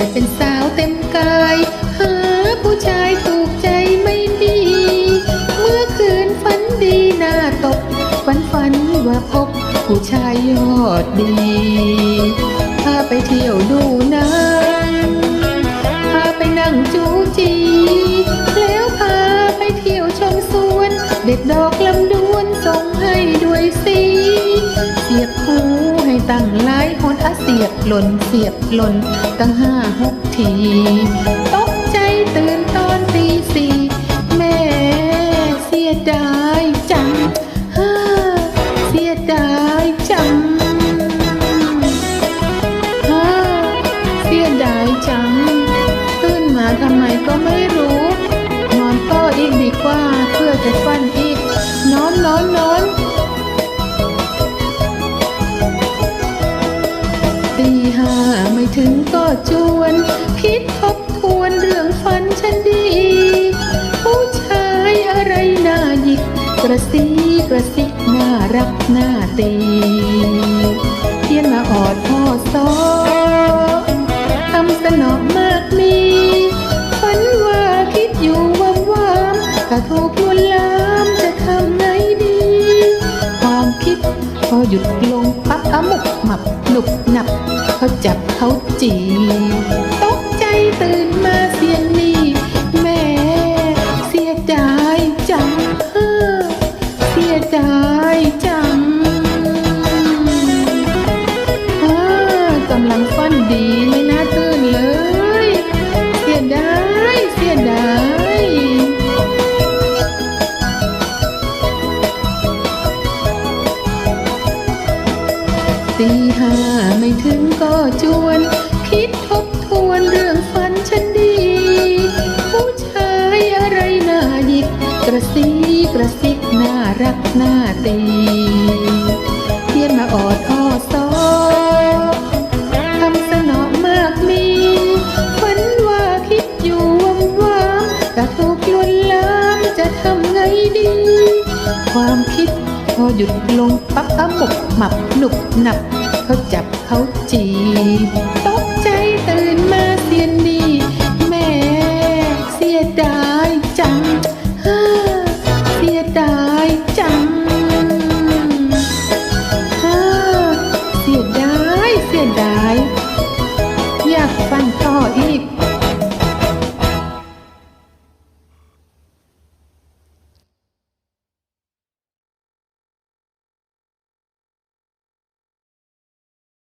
แต่เป็นสาวเต็มกาย หาผู้ชายถูกใจไม่มี เมื่อคืนฝันดีหน้าตก ฝันฝันว่าพบผู้ชายยอดดี พาไปเที่ยวดู ตั้งหลายหนอาเสียบหล่นเสียบหล่นตั้งห้าหกทีตกใจตื่นตอนตีสี่แม่เสียดายจังฮ่าเสียดายจังฮ่าเสียดายจัง ตื่นมาทำไมก็ไม่รู้ นอนต่ออีกดีกว่าเพื่อจะฟันอีกนอนนอนนอน ก็จวนคิดทบทวนเรื่องฝันฉันดี ผู้ชายอะไรน่าหยิก กระซีกระซิกน่ารักน่าตีเทียนมาออดพ่อซอทำสนอมากมีฝันว่าคิดอยู่ว่าวามถ้าถูก หยุดลงปั๊บอะมุกหมับหนุบหนับเขาจับเขาจีตกใจตื่นมาเสียงนี้แม่เสียดายจังเฮ้อเสียดายจัง ตีห้าไม่ถึงก็จวน คิดทบทวนเรื่องฝันฉันดี ผู้ชายอะไรน่าหยิกกระซีกระซิกน่ารักน่าตีเทียนมาออดอ้อซอทำสนอมากมีฝันว่าคิดอยู่ว่ำว่ากะถูกลวนลามจะทำไงดี ความคิด พอหยุดลงปั๊บอมุกหมับหนุบหนับ เขาจับเขาจีตกใจตื่นมาเสียนดี แม่เสียดาย